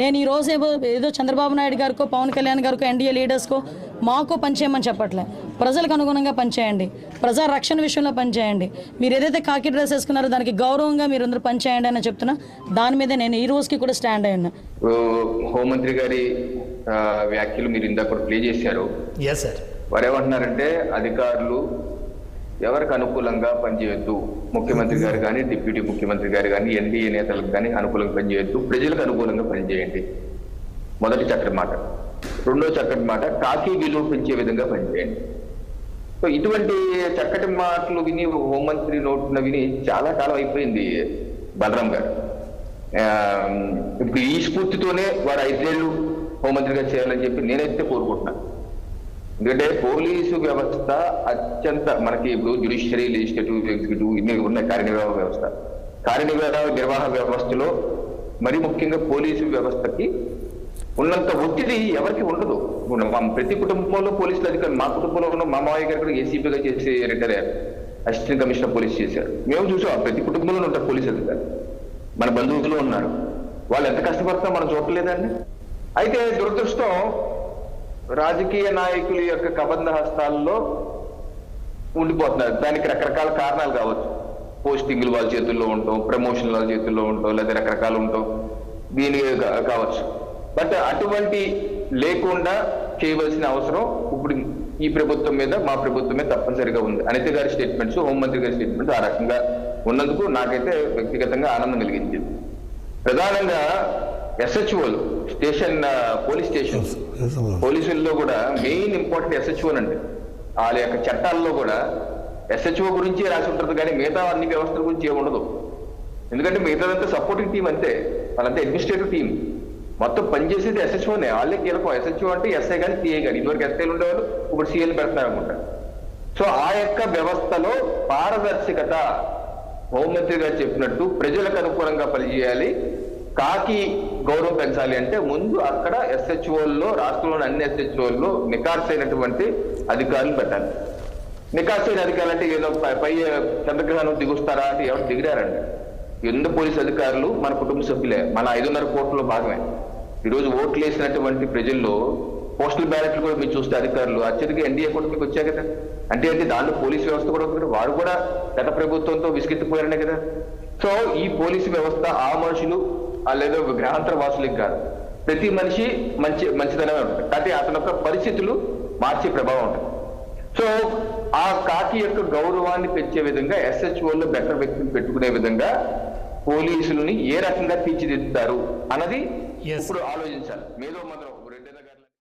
నేను ఈ రోజు ఏదో ఏదో చంద్రబాబు నాయుడు గారికో పవన్ కళ్యాణ్ గారికో ఎన్డీఏ లీడర్స్కో మాకో పనిచేయమని చెప్పట్లే. ప్రజలకు అనుగుణంగా పనిచేయండి ప్రజా రక్షణ విషయంలో పనిచేయండి మీరు ఏదైతే కాకి డ్రెస్ వేసుకున్నారో దానికి గౌరవంగా మీరు అందరూ పనిచేయండి అని చెప్తున్నా. దాని మీద నేను ఈ రోజుకి కూడా స్టాండ్ అయ్యి ఉన్నా ఓ, హోంమంత్రి గారి వ్యాఖ్యలు మీరు ఇందాక ప్లే చేశారు. ఎస్ సార్ వారు ఏమంటున్నారంటే అధికారులు ఎవరికి అనుకూలంగా పనిచేయొద్దు? ముఖ్యమంత్రి గారు కానీ డిప్యూటీ ముఖ్యమంత్రి గారు కానీ ఎన్డీఏ నేతలకు కానీ అనుకూలంగా పనిచేయొద్దు. ప్రజలకు అనుకూలంగా పనిచేయండి. మొదటి చక్కటి మాట. రెండో చక్కటి మాట కాకి విలువ పెంచే విధంగా పనిచేయండి. సో ఇటువంటి చక్కటి మాటలు విని హోంమంత్రి నోటున విని చాలా కాలం అయిపోయింది బలరాం గారు. ఇప్పుడు ఈ స్ఫూర్తితోనే వారు ఐదేళ్ళు హోంమంత్రిగా చేయాలని చెప్పి నేనైతే కోరుకుంటున్నాను. ఎందుకంటే పోలీసు వ్యవస్థ అత్యంత మనకి ఇప్పుడు జ్యుడిషియరీ లెజిస్లేటివ్ ఎగ్జిక్యూటివ్ ఇన్ని ఉన్నాయి కార్యనిర్వాహక వ్యవస్థ. కార్యనిర్వాహక నిర్వాహక వ్యవస్థలో మరి ముఖ్యంగా పోలీసు వ్యవస్థకి ఉన్నంత ఒత్తిడి ఎవరికి ఉండదు. మా ప్రతి కుటుంబంలో పోలీసులు అధికారులు మా కుటుంబంలో ఉన్న మా మావయ్య గారు కూడా ఏసీపీగా చేసి రిటైర్ అయ్యారు. అసిస్టెంట్ కమిషనర్ పోలీస్ చేశారు. మేము చూసాం ప్రతి కుటుంబంలో ఉంటారు పోలీసు అధికారులు. మన బంధువులు ఉన్నారు. వాళ్ళు ఎంత కష్టపడతారో మనం చూడలేదండి అయితే దురదృష్టం రాజకీయ నాయకుల యొక్క కబంధ హస్తాల్లో ఉండిపోతున్నారు. దానికి రకరకాల కారణాలు కావచ్చు. పోస్టింగ్లు వాళ్ళ చేతుల్లో ఉంటాం ప్రమోషన్లు వాళ్ళ చేతుల్లో ఉంటాం లేదా రకరకాలు ఉంటాం దీని కా- కావచ్చు. బట్ అటువంటి లేకుండా చేయవలసిన అవసరం ఇప్పుడు ఈ ప్రభుత్వం మీద మా ప్రభుత్వం మీద తప్పనిసరిగా ఉంది. అనిత గారి స్టేట్మెంట్స్ హోంమంత్రి గారి స్టేట్మెంట్స్ ఆ రకంగా ఉన్నందుకు నాకైతే వ్యక్తిగతంగా ఆనందం కలిగించింది. ప్రధానంగా ఎస్హెచ్ఓలు స్టేషన్ పోలీస్ స్టేషన్. పోలీసుల్లో కూడా మెయిన్ ఇంపార్టెంట్ ఎస్హెచ్ఓ అండి. వాళ్ళ యొక్క చట్టాల్లో కూడా ఎస్హెచ్ఓ గురించి రాసి ఉంటుంది కానీ మిగతా అన్ని వ్యవస్థల గురించి ఏమి ఉండదు. ఎందుకంటే మిగతాదంతా సపోర్టింగ్ టీం అంతే. వాళ్ళంతా అడ్మినిస్ట్రేటివ్ టీం మొత్తం పనిచేసేది ఎస్హెచ్ఓనే వాళ్ళే కీలకం. ఎస్హెచ్ఓ అంటే ఎస్ఐ కానీ సిఐ కానీ ఇదివరకు ఎస్ఐలు ఉండేవాళ్ళు ఇప్పుడు సిఐలు పెడుతున్నారు అనుకుంటా. సో ఆ యొక్క వ్యవస్థలో పారదర్శకత హోంమంత్రి గారు చెప్పినట్టు ప్రజలకు అనుకూలంగా పనిచేయాలి. కాకి గౌరవం పెంచాలి అంటే ముందు అక్కడ ఎస్హెచ్ఓల్లో రాష్ట్రంలోని అన్ని ఎస్హెచ్ఓల్లో నికార్సైనటువంటి అధికారులు పెట్టాలి. నికార్సైన అధికారులు అంటే ఏదో పై- చంద్రగ్రహణం దిగుస్తారా అంటే ఎవరు దిగిరారండి? ఎందు పోలీస్ అధికారులు మన కుటుంబ సభ్యులే మన ఐదున్నర కోట్లలో భాగమే. ఈరోజు ఓట్లు వేసినటువంటి ప్రజల్లో పోస్టల్ బ్యాలెట్లు కూడా మీరు చూస్తే అధికారులు అత్యధిక ఎన్డీఏ కూడా మీకు వచ్చాయి కదా. అంటే అంటే దాంట్లో పోలీసు వ్యవస్థ కూడా ఉంది వారు కూడా గత ప్రభుత్వంతో విసిగెత్తిపోయారనే కదా. సో ఈ పోలీసు వ్యవస్థ ఆ మనుషులు లేదా గ్రహాంతర వాసులకు కాదు. ప్రతి మనిషి మంచి మంచిదనమే ఉంటుంది. కాబట్టి అతని యొక్క పరిస్థితులు మార్చే ప్రభావం ఉంటుంది. సో ఆ కాకి యొక్క గౌరవాన్ని పెంచే విధంగా ఎస్హెచ్ఓలో బెటర్ వ్యక్తిని పెట్టుకునే విధంగా పోలీసులని ఏ రకంగా తీర్చిదిద్దుతారు అన్నది. ఇప్పుడు ఆలోచించాలి. మేధో గారు